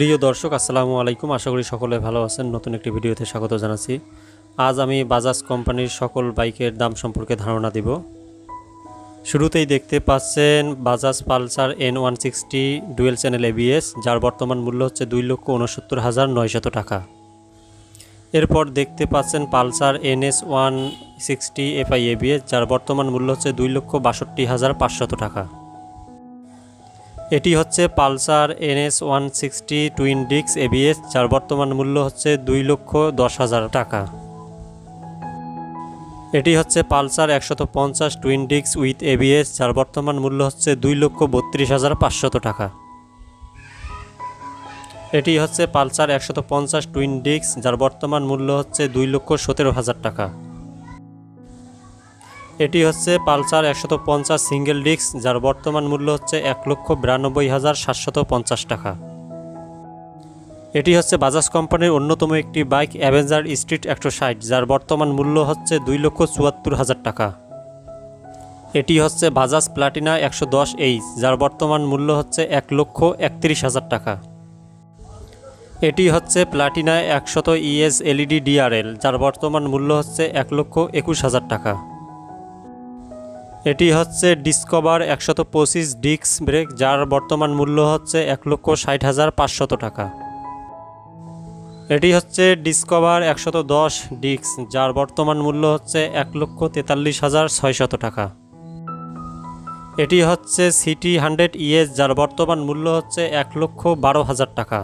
প্রিয় দর্শক, আসসালামু আলাইকুম। আশা করি সকলে ভালো আছেন। নতুন একটি ভিডিওতে স্বাগত জানাচ্ছি। আজ আমি বাজাজ কোম্পানির সকল বাইকের দাম সম্পর্কে ধারণা দিব। শুরুতেই দেখতে পাচ্ছেন Bajaj Pulsar N one sixty dual channel ABS যার বর্তমান মূল্য হচ্ছে দুই লক্ষ উনসত্তর হাজার নয়শত টাকা। এরপর দেখতে পাচ্ছেন Pulsar NS one sixty FI ABS যার বর্তমান মূল্য হচ্ছে দুই লক্ষ বাষট্টি হাজার পাঁচশত টাকা। এটি হচ্ছে Pulsar NS one sixty twin ডিক্স এবিএস যার বর্তমান মূল্য হচ্ছে দুই লক্ষ দশ হাজার টাকা। এটি হচ্ছে পালসার একশত পঞ্চাশ টুইন ডিক্স উইথ এবিএস যার বর্তমান মূল্য হচ্ছে দুই লক্ষ বত্রিশ হাজার পাঁচশত টাকা। এটি হচ্ছে পালসার একশত পঞ্চাশ টুইন ডিক্স যার বর্তমান মূল্য হচ্ছে দুই লক্ষ সতেরো হাজার টাকা। এটি হচ্ছে পালসার একশত পঞ্চাশ সিঙ্গেল ডিস্ক, যার বর্তমান মূল্য হচ্ছে এক লক্ষ বিরানব্বই হাজার সাতশত পঞ্চাশ টাকা। এটি হচ্ছে বাজাজ কোম্পানির অন্যতম একটি বাইক, অ্যাভেঞ্জার স্ট্রিট একশো ষাট, যার বর্তমান মূল্য হচ্ছে দুই লক্ষ চুয়াত্তর হাজার টাকা। এটি হচ্ছে বাজাজ প্লাটিনা একশো দশ এইচ, যার বর্তমান মূল্য হচ্ছে এক লক্ষ একত্রিশ হাজার টাকা। এটি হচ্ছে প্লাটিনা একশত ইএস এলইডি ডিআরএল, যার বর্তমান মূল্য হচ্ছে এক লক্ষ একুশ হাজার টাকা। এটি হচ্ছে ডিসকভার একশত পঁচিশ ডিস্ক ব্রেক, যার বর্তমান মূল্য হচ্ছে এক লক্ষ ষাট হাজার পাঁচশত টাকা। এটি হচ্ছে ডিসকভার একশত দশ ডিস্ক, যার বর্তমান মূল্য হচ্ছে এক লক্ষ তেতাল্লিশ হাজার ছয়শত টাকা। এটি হচ্ছে সিটি হান্ড্রেড ইএস যার বর্তমান মূল্য হচ্ছে এক লক্ষ বারো হাজার টাকা।